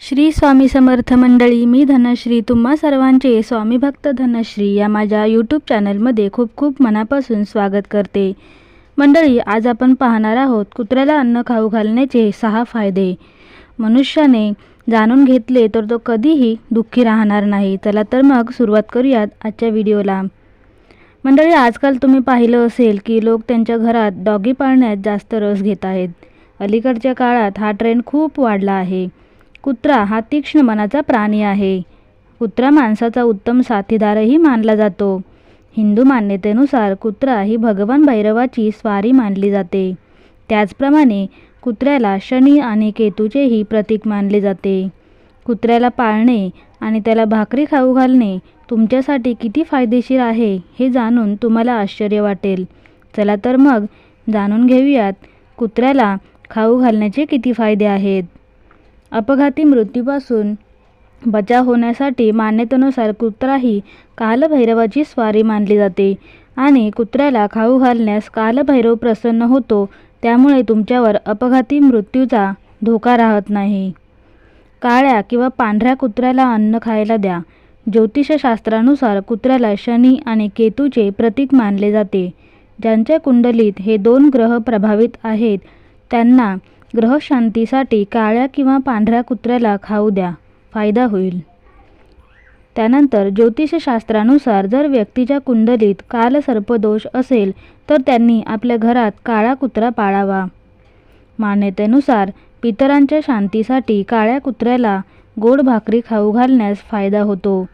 श्री स्वामी समर्थ मंडळी मी धनश्री. तुम्हा सर्वांचे स्वामी भक्त धनश्री या माझ्या यूट्यूब चॅनलमध्ये खूप खूप मनापासून स्वागत करते. मंडळी आज आपण पाहणार आहोत कुत्र्याला अन्न खाऊ घालण्याचे सहा फायदे. मनुष्याने जाणून घेतले तर तो कधीही दुःखी राहणार नाही. चला तर मग सुरुवात करूयात आजच्या व्हिडिओला. मंडळी आजकाल तुम्ही पाहिलं असेल की लोक त्यांच्या घरात डॉगी पाळण्यात जास्त रस घेत आहेत. अलीकडच्या काळात हा ट्रेंड खूप वाढला आहे. कुत्रा हा तीक्ष्ण मनाचा प्राणी आहे. कुत्रा माणसाचा उत्तम साथीदारही मानला जातो. हिंदू मान्यतेनुसार कुत्रा ही भगवान भैरवाची स्वारी मानली जाते. त्याचप्रमाणे कुत्र्याला शनी आणि केतूचेही प्रतीक मानले जाते. कुत्र्याला पाळणे आणि त्याला भाकरी खाऊ घालणे तुमच्यासाठी किती फायदेशीर आहे हे जाणून तुम्हाला आश्चर्य वाटेल. चला तर मग जाणून घेऊयात कुत्र्याला खाऊ घालण्याचे किती फायदे आहेत. अपघाती मृत्यूपासून बचाव होण्यासाठी मान्यतेनुसार कुत्रा ही कालभैरवाची स्वारी मानली जाते आणि कुत्र्याला खाऊ घालण्यास कालभैरव प्रसन्न होतो त्यामुळे तुमच्यावर अपघाती मृत्यूचा धोका राहत नाही. काळ्या किंवा पांढऱ्या कुत्र्याला अन्न खायला द्या. ज्योतिषशास्त्रानुसार कुत्र्याला शनी आणि केतूचे प्रतीक मानले जाते. ज्यांच्या कुंडलीत हे दोन ग्रह प्रभावित आहेत त्यांना ग्रहशांतीसाठी काळ्या किंवा पांढऱ्या कुत्र्याला खाऊ द्या. फायदा होईल. त्यानंतर ज्योतिषशास्त्रानुसार जर व्यक्तीच्या कुंडलीत कालसर्पदोष असेल तर त्यांनी आपल्या घरात काळा कुत्रा पाळावा. मान्यतेनुसार पितरांच्या शांतीसाठी काळ्या कुत्र्याला गोड भाकरी खाऊ घालण्यास फायदा होतो.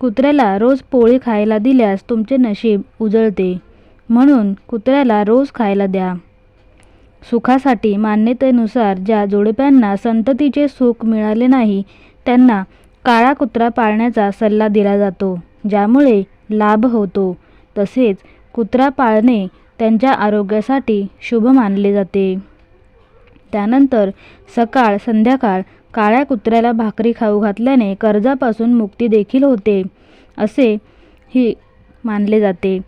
कुत्र्याला रोज पोळी खायला दिल्यास तुमचे नशीब उजळते. म्हणून कुत्र्याला रोज खायला द्या. सुखासाठी मान्यतेनुसार ज्या जोडप्यांना संततीचे सुख मिळाले नाही त्यांना काळा कुत्रा पाळण्याचा सल्ला दिला जातो ज्यामुळे लाभ होतो. तसेच कुत्रा पाळणे त्यांच्या आरोग्यासाठी शुभ मानले जाते. त्यानंतर सकाळ संध्याकाळ काळ्या कुत्र्याला भाकरी खाऊ घातल्याने कर्जापासून मुक्ती देखील होते असे ही मानले जाते.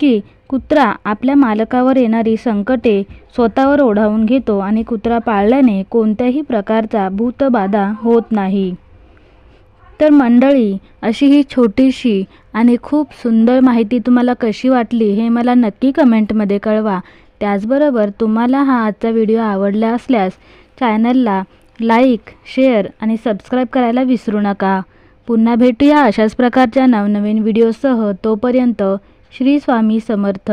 की कुत्रा आपल्या मालकावर येणारी संकटे स्वतःवर ओढावून घेतो आणि कुत्रा पाळल्याने कोणत्याही प्रकारचा भूतबाधा होत नाही. तर मंडळी अशी ही छोटीशी आणि खूप सुंदर माहिती तुम्हाला कशी वाटली हे मला नक्की कमेंटमध्ये कळवा. त्याचबरोबर तुम्हाला हा आजचा व्हिडिओ आवडला असल्यास चॅनलला लाईक शेअर आणि सबस्क्राईब करायला विसरू नका. पुन्हा भेटूया अशाच प्रकारच्या नवनवीन व्हिडिओसह तोपर्यंत श्री स्वामी समर्थ.